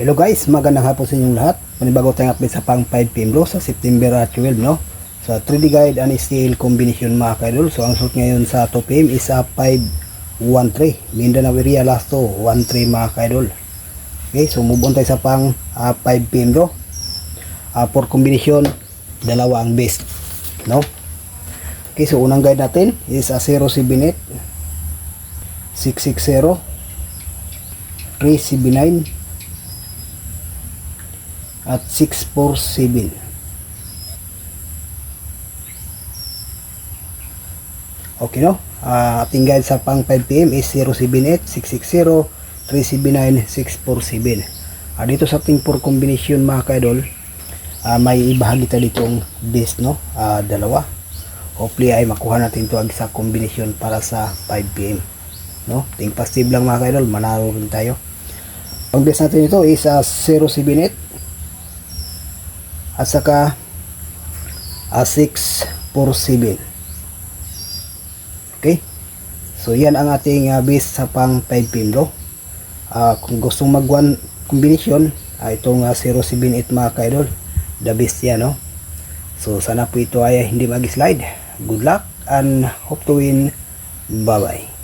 Hello guys, magandang hapon sa inyong lahat. Panibago tayong update sa pang 5pm bro sa September uh, 12 no. Sa 3D guide and steel combination mga kaidol. So ang suit ngayon sa 2pm is a 513. Mindanao area last to 13 mga kaidol. Okay, so move on tayo sa pang uh, 5pm bro. Uh, for combination, dalawa ang best. No? Okay, so unang guide natin is a 078 660 379 at 647 okay no? Ah, ating guide sa pang 5pm is 078 660 379 647 Ah, dito sa ating for combination mga kaidol ah, may ibahagi tayo ditong base no? Ah, dalawa. Hopefully ay makuha natin ito sa combination para sa 5pm no? Ting positive lang mga kaidol manalo rin tayo. Ang base natin ito is ah, 078 at saka uh, 647 okay? So yan ang ating uh, base sa pang 5 pin bro. Uh, kung gustong mag one combination uh, itong uh, 078 mga kaidol the best yan no? So sana po ito ay hindi mag slide good luck and hope to win. Bye bye